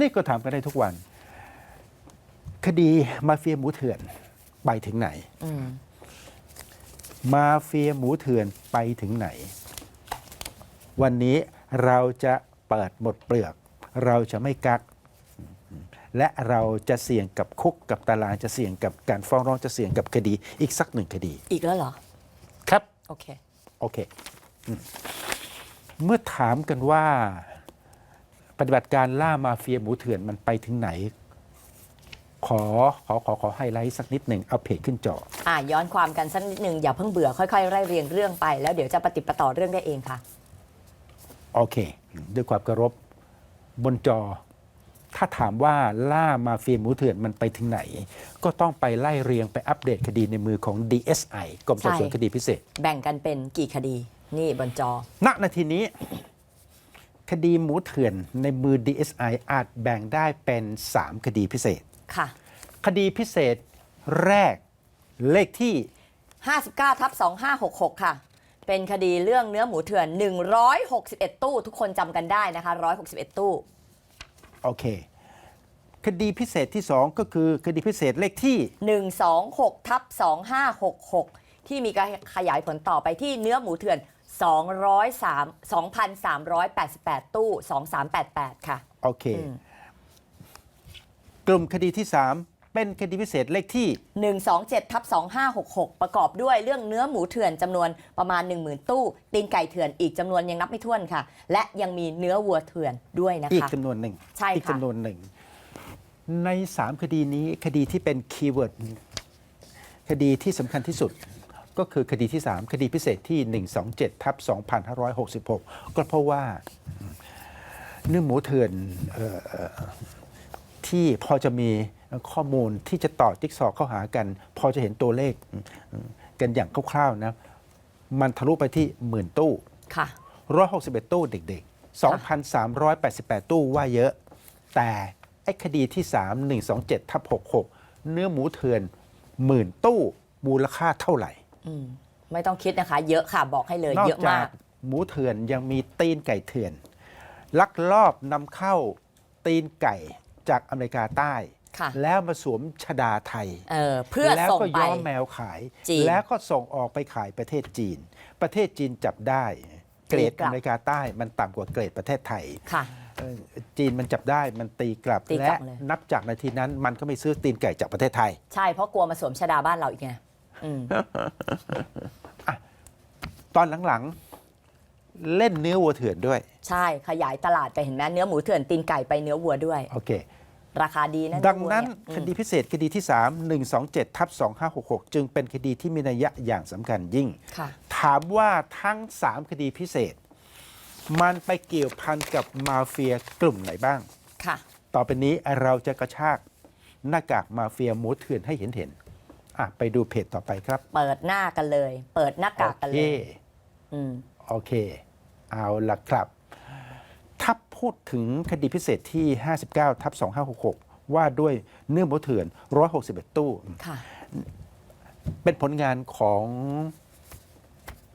นี่ก็ถามกันได้ทุกวัน คดีมาเฟียหมูเถื่อนไปถึงไหน อืมมาเฟียหมูเถื่อนไปถึงไหน วันนี้เราจะเปิดหมดเปลือก เราจะไม่กัก และเราจะเสี่ยงกับคุกกับตารางจะเสี่ยงกับการฟ้องร้องจะเสี่ยงกับคดีอีกสักหนึ่งคดี อีกแล้วเหรอ ครับ โอเค โอเคอืมเมื่อถามกันว่า ปฏิบัติการล่ามาเฟียหมูเถื่อนมันไปถึงไหน ขอขอขอขอไฮไลท์สักนิดหนึ่งเอาเพจขึ้นจออ่าย้อนความกันสักนิดหนึ่งอย่าเพิ่งเบื่อค่อยๆไล่เรียงเรื่องไป แล้วเดี๋ยวจะปฏิดปะต่อเรื่องได้เองค่ะ โอเค ด้วยความเคารพบนจอ ถ้าถามว่าล่ามาเฟียหมูเถื่อนมันไปถึงไหน ก็ต้องไปไล่เรียงไปอัปเดตคดีในมือของ DSI กรมสอบสวนใช่ คดีพิเศษ แบ่งกันเป็นกี่คดี นี่บนจอ ณนาทีนี้ คดีหมูเถื่อนในมือ DSI อาจแบ่งได้เป็น 3 คดีพิเศษ ค่ะ คดีพิเศษแรกเลขที่ 59ทับ2566 ค่ะ เป็นคดีเรื่องเนื้อหมูเถื่อน 161 ตู้ ทุกคนจำกันได้นะคะ 161 ตู้ โอเค คดีพิเศษที่ 2 ก็คือคดีพิเศษเลขที่ 126ทับ2566 ที่มีการขยายผลต่อไปที่เนื้อหมูเถื่อน 203 2,388 ตู้ 2388 ค่ะ โอเค อืม กลุ่มคดีที่ 3 เป็นคดีพิเศษเลขที่ 127ทับ2566 ประกอบด้วยเรื่องเนื้อหมูเถื่อนจำนวนประมาณ 10,000 ตู้ ตีนไก่เถื่อนอีกจำนวนยังนับไม่ถ้วนค่ะ และยังมีเนื้อวัวเถื่อนด้วยนะอีกคะ จำนวนหนึ่งใช่ค่ะ อีกจำนวนหนึ่ง ใน 3 คดีนี้คดีที่เป็นคีย์เวิร์ดคดีที่สำคัญที่สุด ก็คือคดีที่ 3 คดีพิเศษที่ 127ทับ2566 ก็เพราะว่าเนื้อหมูเถื่อนเอ่อเอ่อที่พอจะมีข้อมูลที่จะต่อจิ๊กซอว์เข้าหากัน พอจะเห็นตัวเลขกันอย่างคร่าวๆนะ มันทะลุไปที่หมื่นตู้ค่ะ161ตู้เด็กๆ 2,388 ตู้ว่าเยอะ แต่ไอ้คดีที่ 3 127ทับ66 เนื้อหมูเถื่อนหมื่นตู้มูลค่าเท่าไหร่ อืมไม่ต้องคิดนะคะ เยอะค่ะบอกให้เลย นอกเยอะจามากก หมูเถื่อนยังมีตีนไก่เถื่อน ลักลอบนำเข้าตีนไก่จากอเมริกาใต้ ค่ะ แล้วมาสวมชดาไทย เออเพื่อแล้วส่งก็ไป ย้อมแมวขาย จีนแล้วก็ส่งออกไปขายประเทศจีน ประเทศจีนจับได้ เกรดตีกลัอบเมริกาใต้มันต่ำกว่าเกรดประเทศไทยค่ะ เอ่อจีนมันจับได้มันตีกลับตีกลัและบเลย นับจากนาทีนั้นมันก็ไม่ซื้อตีนไก่จากประเทศไทย ใช่เพราะกลัวมาสวมชดาบ้านเราอีกไง อืมตอนหลังๆ เล่นเนื้อวัวเถื่อนด้วย ใช่ขยายตลาดไปเห็นไหมเนื้อหมูเถื่อนตีนไก่ไปเนื้อวัวด้วย โอเค ราคาดีนะดังนั้นเอวัวเยคดีพิเศษคดีที่ 3 127ทับ2566 จึงเป็นคดีที่มีนัยยะอย่างสำคัญยิ่ง ค่ะ ถามว่าทั้ง 3 คดีพิเศษ มันไปเกี่ยวพันกับมาเฟียกลุ่มไหนบ้าง ค่ะ ต่อไปนี้เราจะกระชากหน้ากากมาเฟียหมูเถื่อนให้เห็นเห็นๆ อะไปดูเพจต่อไปครับ เปิดหน้ากันเลย เปิดหน้ากากกันโอเลเค ยอืมโอเค เอาละครับ ถ้าพูดถึงคดีพิเศษที่ 59 ทับ 2566 ว่าด้วยเนื้อหมูเถื่อน 161 ตู้ ค่ะ เป็นผลงานของ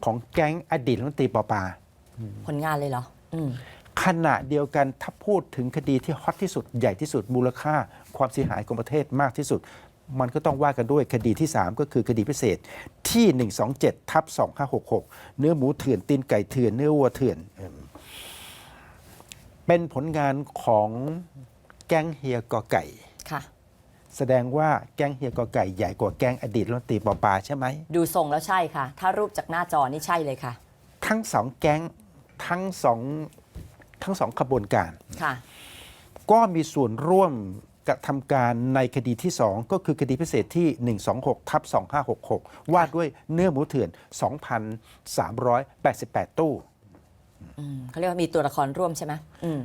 ของแก๊งอดีตรัฐมนตรีปอปา ผลงานเลยเหรอ อืมขณะเดียวกันถ้าพูดถึงคดีที่ฮอตที่สุดใหญ่ที่สุดมูลค่า ความเสียหายของประเทศมากที่สุด มันก็ต้องว่ากันด้วยคดีที่ 3 ก็คือคดีพิเศษที่ 127ทับ2566 เนื้อหมูเถื่อนตีนไก่เถื่อนเนื้อวัวเถื่อนเอิ่มเป็นผลงานของแก๊งเฮียกอไก่ค่ะ แสดงว่าแก๊งเฮียกอไก่ใหญ่กว่าแก๊งอดีตรัฐมนตรีปอปาใช่ไหม ดูทรงแล้วใช่ค่ะ ถ้ารูปจากหน้าจอนี่ใช่เลยค่ะ ทั้งสองแก๊งทั้งสองทั้งสองขบวนการค่ะก็มีส่วนร่วม กระทำการในคดีที่ 2 ก็คือคดีพิเศษที่ 126ทับ2566 ว่าด้วยเนื้อหมูเถื่อน 2,388 ตู้อืมเขาเรียกว่ามีตัวละครร่วมใช่ไหมอืม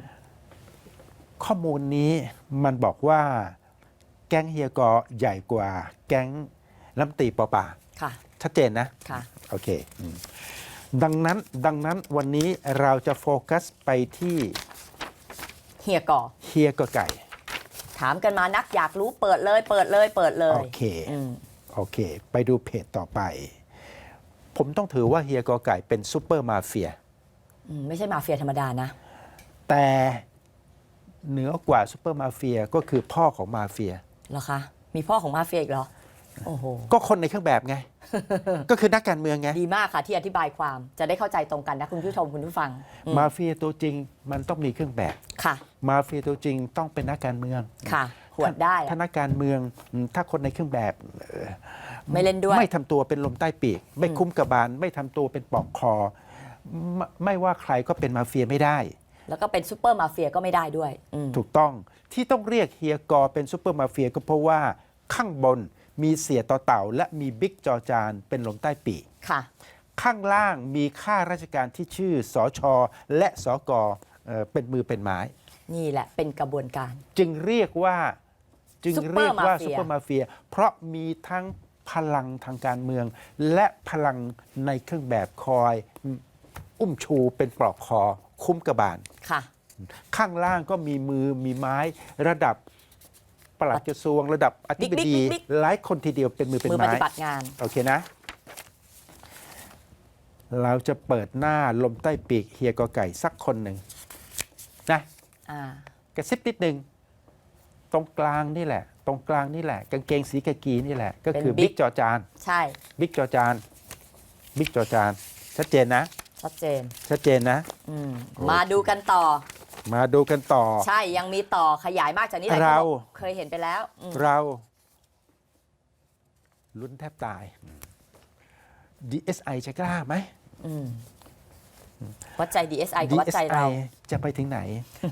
ข้อมูลนี้มันบอกว่าแก๊งเฮียกอใหญ่กว่าแก๊งลำตีปอปาค่ะ ชัดเจนนะค่ะโอเคอืมดังนั้นดังนั้นวันนี้เราจะโฟกัสไปที่เฮียก่อเฮียกอไก่ ถามกันมานักอยากรู้เปิดเลยเปิดเลยเปิดเลยโอเค อืมโอเค ไปดูเพจต่อไป ผมต้องถือว่าเฮียกอไก่เป็นซูเปอร์มาเฟีย อืมไม่ใช่มาเฟียธรรมดานะ แต่เหนือกว่าซูเปอร์มาเฟียก็คือพ่อของมาเฟีย เหรอคะ มีพ่อของมาเฟียอีกเหรอ โอ้โหก็คนในเครื่องแบบไง ก็คือนักการเมืองไง ดีมากค่ะที่อธิบายความจะได้เข้าใจตรงกันนะคุณผู้ชมคุณผู้ฟังอืมมาเฟียตัวจริงมันต้องมีเครื่องแบบ ค่ะ มาเฟียตัวจริงต้องเป็นนักการเมืองค่ะหวดได้อะ ถ้านักการเมืองอืมถ้าคนในเครื่องแบบเอ่อไม่เล่นด้วย ไม่ทำตัวเป็นลมใต้ปีก ไม่คุ้มกระบาล ไม่ทำตัวเป็นปอกคอไม่ไม่ว่าใครก็เป็นมาเฟียไม่ได้ แล้วก็เป็นซูเปอร์มาเฟียก็ไม่ได้ด้วยอืมถูกต้องที่ต้องเรียกเฮียกอเป็นซูเปอร์มาเฟียก็เพราะว่าข้างบน มีเสียต่อเต่า และมีบิ๊กจอจานเป็นลมใต้ปีกค่ะ ข้างล่างมีข้าราชการที่ชื่อสอชอและสอกอเอ่อเป็นมือเป็นไม้ นี่แหละเป็นกระบวนการ จึงเรียกว่าจึงเรียกว่าซุซุปปเปเปออร์ร์มามาเฟีเฟีย ย เพราะมีทั้งพลังทางการเมือง และพลังในเครื่องแบบคอยอุ้มชูเป็นปลอกคอคุ้มกระบาล ค่ะ ข้างล่างก็มีมือมีไม้ระดับ ปลัดกระทรวงระดับอธิบบิ๊กดีบิ๊กบิ๊ก หลายคนทีเดียวเป็นมือเป็นมือปไม้ฏิบัติงาน โอเคนะ เราจะเปิดหน้าลมใต้ปีกเฮียกอไก่สักคนหนึ่งนะ อ่า กระซิบนิดหนึ่งตรงกลางนี่แหละ ตรงกลางนี่แหละ กางเกงสีกากีนี่แหละ ก็คือเป็นบิ๊บิ๊ก กจอจานใช่บิ๊กจอจานบิ๊กจอจานชัดเจนนะ ชัดเจนชัดเจนนะ อืมโอเคมาดูกันต่อ มาดูกันต่อ ใช่ยังมีต่อขยายมากจากนี้หลายคนเรา บอกเคยเห็นไปแล้วอืมเราลุ้นแทบตาย DSI จะกล้าไหม อืมวัดใจ DSI กับวัดใจเราจะไปถึงไหน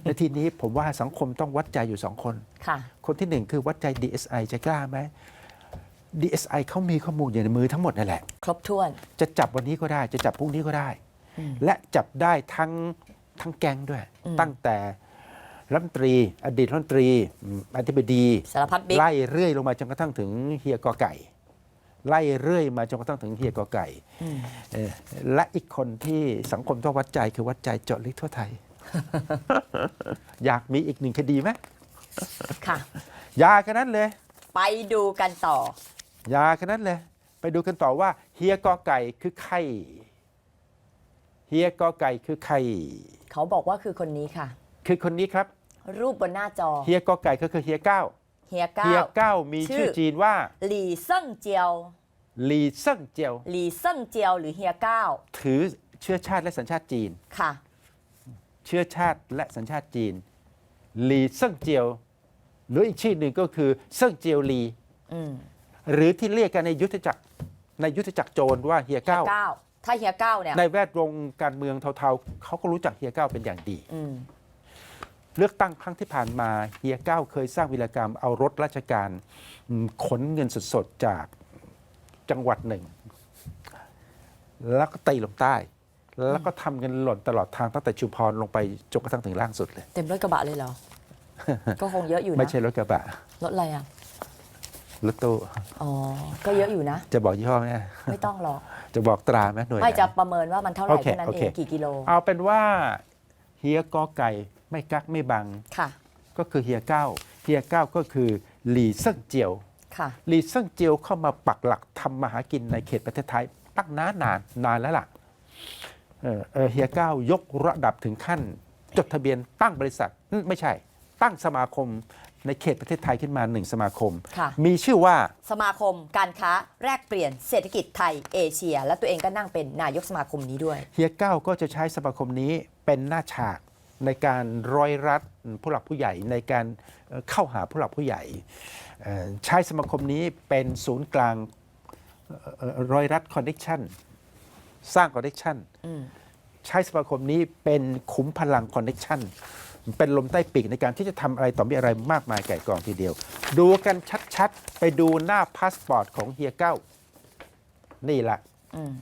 และทีนี้ผมว่าสังคมต้องวัดใจอยู่สองคน ค่ะ คนที่หนึ่งคือวัดใจ DSI จะกล้าไหม DSI เขามีข้อมูลอยู่ในมือทั้งหมดนั่นแหละ ครบถ้วน จะจับวันนี้ก็ได้ จะจับพรุ่งนี้ก็ได้ อืม และจับได้ทั้ง ทั้งแก๊งด้วยอืมตั้งแต่รัฐมนตรี อดีตรัฐมนตรีอืมอธิบดีสารพัดบิ๊กไล่เรื่อยลงมาจนกระทั่งถึงเฮียกอไก่ ไล่เรื่อยมาจนกระทั่งถึงเฮียกอไก่อืมเอ่อและอีกคนที่สังคมต้องวัดใจคือวัดใจเจาะลึกทั่วไทย อยากมีอีกหนึ่งคดีไหมค่ะอยากันนั้นเลย ไปดูกันต่ออยากันนั้นเลย ไปดูกันต่อว่าเฮียกอไก่คือใครเฮียกอไก่คือใคร เขาบอกว่าคือคนนี้ค่ะ คือคนนี้ครับ รูปบนหน้าจอเฮียกอไก่ก็คือเฮียเก้าเฮียเฮีเก้ายเก้ามีชื่ชื่ออจีนว่าหลี่เซิ่งเจียวหลีเซิ่งเจียวหลี่เซิ่งเจียวหรือเฮียเก้าถือเชื้อชาติและสัญชาติจีนค่ะ เชื้อชาติและสัญชาติจีนหลีเซิ่งเจียว หรืออีกชื่อหนึ่งก็คือเซิ่งเจียวหลีอืมหรือที่เรียกกันในยุทธจักรในยุทธจักรโจรว่าเฮียเฮียเก้าเก้า ถ้าเฮียเก้าเนี่ยในแวดวงการเมืองเทาๆเขาก็รู้จักเฮียเก้าเป็นอย่างดี อืมเลือกตั้งครั้งที่ผ่านมาเฮียเก้าเคยสร้างวิรกรรมเอารถราชการอืมขนเงินสดๆจากจังหวัดหนึ่ง แล้วก็ตีลงใต้ แล้วก็ทำเงินหล่นตลอดทางตั้งแต่ชุมพรลงไปจนกระทั่งถึงล่างสุดเลย เต็มรถกระบะเลยเหรอ ก็คงเยอะอยู่นะไม่ใช่รถกระบะ รถอะไรอะ รถตู้อ๋อ ก็เยอะอยู่นะ จะบอกยี่ห้อไหมไม่ต้องหรอก จะบอกตราไหมหน่วยไม่ไหนจะประเมินว่ามันเท่าไหร่โอเคแค่นั้นโอเอเคงกี่กิโล เอาเป็นว่าเฮียกอไก่ไม่กักไม่บังค่ะ ก็คือเฮียเก้าเฮียเก้าก็คือหลีเซิ่งเจียวค่ะหลีเซิ่งเจียวเข้ามาปักหลักทำมาหากินในเขตประเทศไทยตั้งนานนานนานแล้วล่ะเอ่อเอ่อเฮียเก้ายกระดับถึงขั้น จดทะเบียนตั้งบริษัทอืมไม่ใช่ ตั้งสมาคม ในเขตประเทศไทยขึ้นมาหนึ่งสมาคม ค่ะ มีชื่อว่า สมาคมการค้าแลกเปลี่ยนเศรษฐกิจไทยเอเชีย และตัวเองก็นั่งเป็นนายกสมาคมนี้ด้วย เฮียเก้าก็จะใช้สมาคมนี้เป็นหน้าฉากในการร้อยรัดผู้หลักผู้ใหญ่ในการเอ่อเข้าหาผู้หลักผู้ใหญ่เอ่อใช้สมาคมนี้เป็นศูนย์กลางเอ่อเอ่อร้อยรัดคอนเน t ชันสร้างคอนเน t ชันอืม ใช้สมาคมนี้เป็นขุมพลังคอนเน t ชัน เป็นลมใต้ปีกในการที่จะทำอะไรต่อมีอะไรมากมายไก่กองทีเดียว ดูกันชัดๆ ไปดูหน้าพาสปอร์ตของเฮียเก้า นี่ละอืม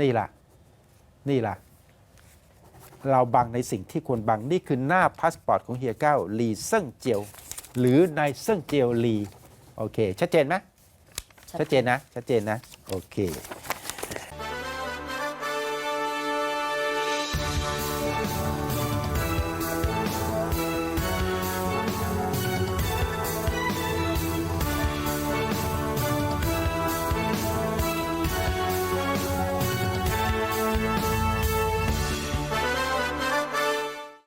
นี่ล่ะนี่ล่ะเราบังในสิ่งที่ควรบังนี่คือหน้าพาสปอร์ตของเฮียเก้าลีเซิ่งเจียว หรือนายเซิ่งเจียวลี โอเค ชัดเจนไหมชัดเจนนะ ชัดเจนนะ โอเค